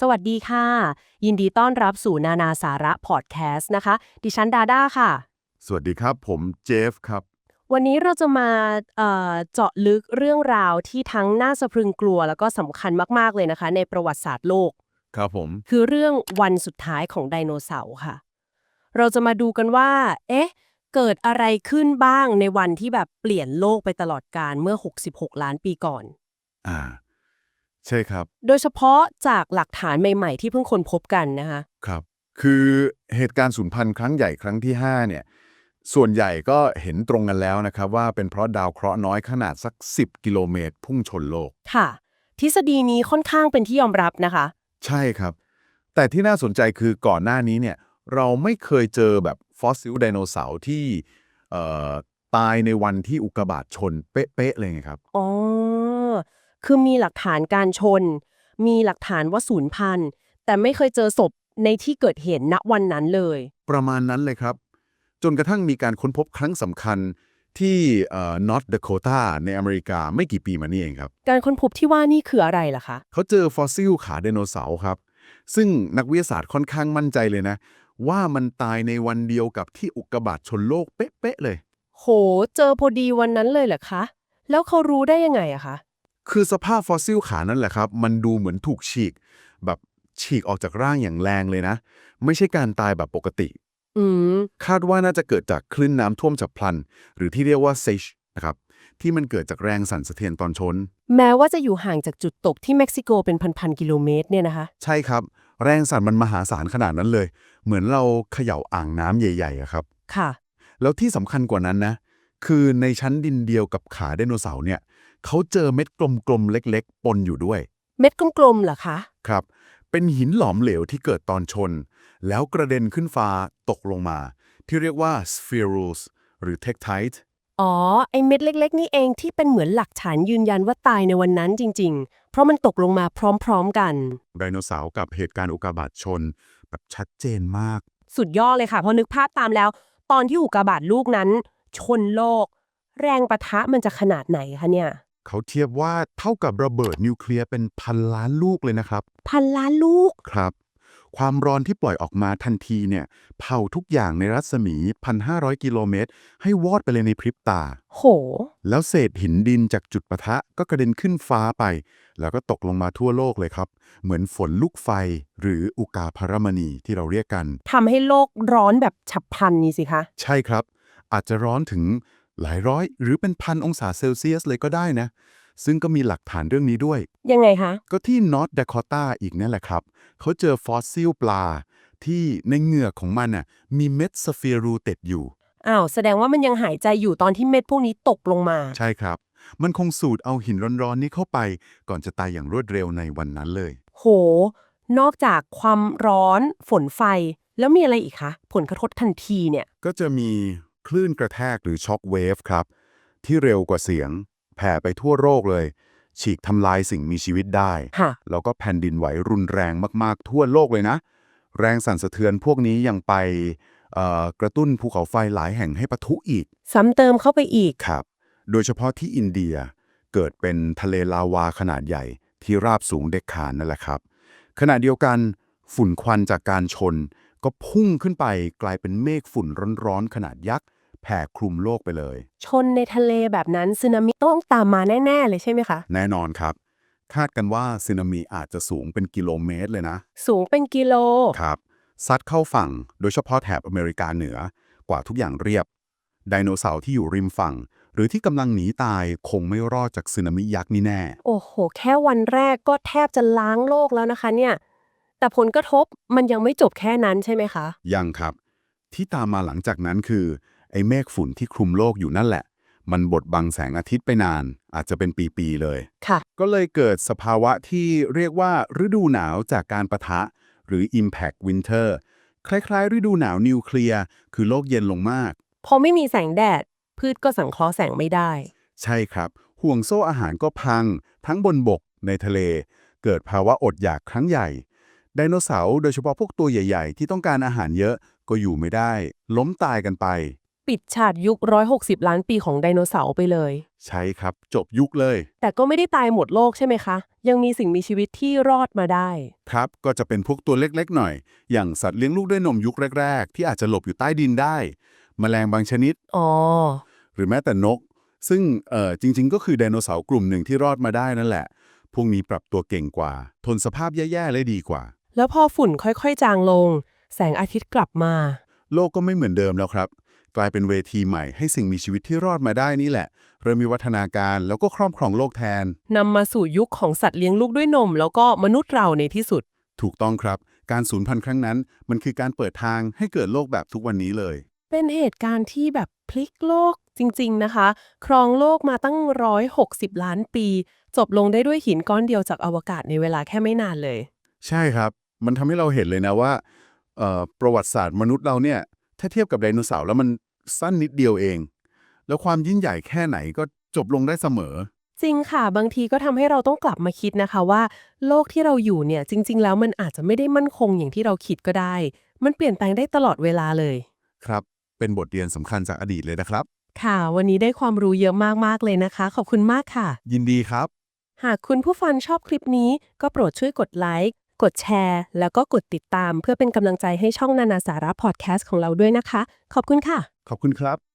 สวัสดีค่ะ ยินดีต้อนรับสู่นานาสาระพอดแคสต์นะคะ ดิฉันดาด้าค่ะ สวัสดีครับ ผมเจฟครับ วันนี้เราจะมาเอ่อเจาะลึกเรื่องราวที่ทั้งน่าสะพรึงกลัวแล้วก็สำคัญมากๆเลยนะคะ ในประวัติศาสตร์โลก ครับผม คือเรื่องวันสุดท้ายของไดโนเสาร์ค่ะ เราจะมาดูกันว่า เอ๊ะ เกิดอะไรขึ้นบ้างในวันที่แบบเปลี่ยนโลกไปตลอดกาลเมื่อ 66 ล้านปีก่อน อ่า ใช่ครับ โดยเฉพาะจากหลักฐานใหม่ๆ ที่เพิ่งค้นพบกันนะคะ ครับ คือเหตุการณ์สูญพันธุ์ครั้งใหญ่ครั้งที่ 5 เนี่ย ส่วนใหญ่ก็เห็นตรงกันแล้วนะครับ ว่าเป็นเพราะดาวเคราะห์น้อยขนาดสัก 10 กิโลเมตร พุ่งชนโลก ค่ะ ทฤษฎีนี้ค่อนข้างเป็นที่ยอมรับนะคะ ใช่ครับ แต่ที่น่าสนใจคือก่อนหน้านี้เนี่ย เราไม่เคยเจอแบบฟอสซิลไดโนเสาร์ที่เอ่อตายในวันที่อุกกาบาตชนเป๊ะๆเลยไงครับ อ๋อ คือมีหลักฐานการชน มีหลักฐานว่าสูญพันธุ์แต่ไม่เคยเจอศพในที่เกิดเหตุณวันนั้นเลย ประมาณนั้นเลยครับ จนกระทั่งมีการค้นพบครั้งสำคัญที่เอ่อ North Dakota ในอเมริกาไม่กี่ปีมานี้เองครับ การค้นพบที่ว่านี่คืออะไรล่ะคะ เขาเจอฟอสซิลขาไดโนเสาร์ครับ ซึ่งนักวิทยาศาสตร์ค่อนข้างมั่นใจเลยนะ ว่ามันตายในวันเดียวกับที่อุกกาบาตชนโลกเป๊ะๆเลย โห เจอพอดีวันนั้นเลยเหรอคะ แล้วเขารู้ได้ยังไงอะคะ คือสภาพฟอสซิลขานั่นแหละครับ มันดูเหมือนถูกฉีก แบบฉีกออกจากร่างอย่างแรงเลยนะ ไม่ใช่การตายแบบปกติ อืม คาดว่าน่าจะเกิดจากคลื่นน้ำท่วมฉับพลัน หรือที่เรียกว่าเซชนะครับ ที่มันเกิดจากแรงสั่นสะเทือนตอนชน แม้ว่าจะอยู่ห่างจากจุดตกที่เม็กซิโกเป็นพันๆกิโลเมตรเนี่ยนะคะ ใช่ครับ แรงสั่นมันมหาศาลขนาดนั้นเลย เหมือนเราเขย่าอ่างน้ำใหญ่ๆอะครับ ค่ะ แล้วที่สำคัญกว่านั้นนะ คือในชั้นดินเดียวกับขาไดโนเสาร์เนี่ย เขาเจอเม็ดกลมๆเล็กๆ ปนอยู่ด้วย เม็ดกลมๆเหรอคะ ครับ เป็นหินหลอมเหลวที่เกิดตอนชน แล้วกระเด็นขึ้นฟ้าตกลงมา ที่เรียกว่า spherules หรือ tektite อ๋อ ไอเม็ดเล็ก ๆ นี่เองที่เป็นเหมือนหลักฐานยืนยันว่าตายในวันนั้นจริง ๆ เพราะมันตกลงมาพร้อมๆกันไดโนเสาร์กับเหตุการณ์อุกกาบาตชน แบบชัดเจนมาก สุดยอดเลยค่ะเพราะนึกภาพตามแล้ว ตอนที่อุกกาบาตลูกนั้น ชนโลก แรงประทะมันจะขนาดไหนคะเนี่ย เขาเทียบว่าเท่ากับระเบิดนิวเคลียร์เป็นพันล้านลูกเลยนะครับ พันล้านลูก ครับ ความร้อนที่ปล่อยออกมาทันทีเนี่ย เผาทุกอย่างในรัศมี 1,500 กิโลเมตร ให้วอดไปเลยในพริบตา โห แล้วเศษหินดินจากจุดปะทะก็กระเด็นขึ้นฟ้าไป แล้วก็ตกลงมาทั่วโลกเลยครับ เหมือนฝนลูกไฟหรืออุกาพารมณีที่เราเรียกกัน ทำให้โลกร้อนแบบฉับพลันนี่สิคะ ใช่ครับ อาจจะร้อนถึง หลายร้อย หรือเป็นพันองศาเซลเซียสเลยก็ได้นะ ซึ่งก็มีหลักฐานเรื่องนี้ด้วย ยังไงคะ ก็ที่นอร์ t ด a คอตาอีกนั่นแหละครับ เขาเจอฟอสซิลปลา ที่ในเหงือกของมันน่ะมีเม็ดสเฟียรูติดอยู่ อ้าว แสดงว่ามันยังหายใจอยู่ตอนที่เม็ดพวกนี้ตกลงมา ใช่ครับ มันคงสูดเอาหินร้อนๆนี้เข้าไป ก่อนจะตายอย่างรวดเร็วในวันนั้นเลย โห นอกจากความร้อน ฝนไฟ แล้วมีอะไรอีกคะ ผลกระทบทันทีเนี่ย ก็จะมี คลื่นกระแทกหรือช็อคเวฟครับ ที่เร็วกว่าเสียง แผ่ไปทั่วโลกเลย ฉีกทำลายสิ่งมีชีวิตได้ ค่ะ แล้วก็แผ่นดินไหวรุนแรงมาก ๆ ทั่วโลกเลยนะ แรงสั่นสะเทือนพวกนี้ยังไปเอ่อกระตุ้นภูเขาไฟหลายแห่งให้ปะทุอีกซ้ำเติมเข้าไปอีก ครับ โดยเฉพาะที่อินเดียเกิดเป็นทะเลลาวาขนาดใหญ่ที่ราบสูงเด็กขานนั่นแหละครับ ขณะเดียวกันฝุ่นควันจากการชน ก็พุ่งขึ้นไปกลายเป็นเมฆฝุ่นร้อนๆขนาดยักษ์แผ่คลุมโลกไปเลย ชนในทะเลแบบนั้นสึนามิต้องตามมาแน่ ๆ เลยใช่ไหมคะ แน่นอนครับ คาดกันว่าสึนามิอาจจะสูงเป็นกิโลเมตรเลยนะ สูงเป็นกิโล ครับ ซัดเข้าฝั่ง โดยเฉพาะแถบอเมริกาเหนือ กว่าทุกอย่างเรียบ ไดโนเสาร์ที่อยู่ริมฝั่ง หรือที่กำลังหนีตายคงไม่รอดจากสึนามิยักษ์นี่แน่ โอ้โห แค่วันแรกก็แทบจะล้างโลกแล้วนะคะเนี่ย แต่ผลกระทบมันยังไม่จบแค่นั้นใช่ไหมคะ ยังครับ ที่ตามมาหลังจากนั้นคือ ไอ้เมฆฝุ่นที่คลุมโลกอยู่นั่นแหละ มันบดบังแสงอาทิตย์ไปนาน อาจจะเป็นปี ๆ เลย ค่ะ ก็เลยเกิดสภาวะที่เรียกว่าฤดูหนาวจากการประทะ หรือ Impact Winter คล้าย ๆ ฤดูหนาวนิวเคลียร์คือโลกเย็นลงมาก พอไม่มีแสงแดด พืชก็สังเคราะห์แสงไม่ได้ ใช่ครับ ห่วงโซ่อาหารก็พัง ทั้งบนบกในทะเล เกิดภาวะอดอยากครั้งใหญ่ ไดโนเสาร์โดยเฉพาะพวกตัวใหญ่ๆ ที่ต้องการอาหารเยอะก็อยู่ไม่ได้ ล้มตายกันไปปปิดฉากยุค 160 ล้านปีของไดโนเสาร์ไปเลย ใช่ครับ จบยุคเลย แต่ก็ไม่ได้ตายหมดโลกใช่ไหมคะ ยังมีสิ่งมีชีวิตที่รอดมาได้ ครับก็จะเป็นพวกตัวเล็กๆ หน่อย อย่างสัตว์เลี้ยงลูกด้วยนมยุคแรก ๆ ที่อาจจะหลบอยู่ใต้ดินได้ แมลงบางชนิด อ๋อ หรือแม้แต่นก ซึ่งเอ่อจริง ๆ ก็คือไดโนเสาร์กลุ่มหนึ่งที่รอดมาได้นั่นแหละพวกนี้ปรับตัวเก่งกว่า ทนสภาพแย่ๆเลยดีกว่า แล้วพอฝุ่นค่อยๆ จางลง แสงอาทิตย์กลับมา โลกก็ไม่เหมือนเดิมแล้วครับ กลายเป็นเวทีใหม่ให้สิ่งมีชีวิตที่รอดมาได้นี่แหละ เริ่มมีวัฒนาการแล้วก็ครอบครองโลกแทน นำมาสู่ยุคของสัตว์เลี้ยงลูกด้วยนม แล้วก็มนุษย์เราในที่สุด ถูกต้องครับ การสูญพันธุ์ครั้งนั้น มันคือการเปิดทางให้เกิดโลกแบบทุกวันนี้เลย เป็นเหตุการณ์ที่แบบพลิกโลกจริง ๆ นะคะ ครองโลกมาตั้ง 160 ล้านปี จบลงได้ด้วยหินก้อนเดียวจากอวกาศในเวลาแค่ไม่นานเลย ใช่ครับ มันทำให้เราเห็นเลยนะว่าเอ่อประวัติศาสตร์มนุษย์เราเนี่ย ถ้าเทียบกับไดโนเสาร์แล้วมันสั้นนิดเดียวเอง แล้วความยิ่งใหญ่แค่ไหนก็จบลงได้เสมอ จริงค่ะ บางทีก็ทำให้เราต้องกลับมาคิดนะคะว่า โลกที่เราอยู่เนี่ย จริง ๆ แล้วมันอาจจะไม่ได้มั่นคงอย่างที่เราคิดก็ได้ มันเปลี่ยนแปลงได้ตลอดเวลาเลย ครับ เป็นบทเรียนสำคัญจากอดีตเลยนะครับ ค่ะ วันนี้ได้ความรู้เยอะมากๆเลยนะคะ ขอบคุณมากค่ะ ยินดีครับ หากคุณผู้ฟังชอบคลิปนี้ก็โปรดช่วยกดไลค์ กดแชร์ แล้วก็กดติดตาม เพื่อเป็นกำลังใจให้ช่องนานาสาระพอดแคสต์ของเราด้วยนะคะ ขอบคุณค่ะ ขอบคุณครับ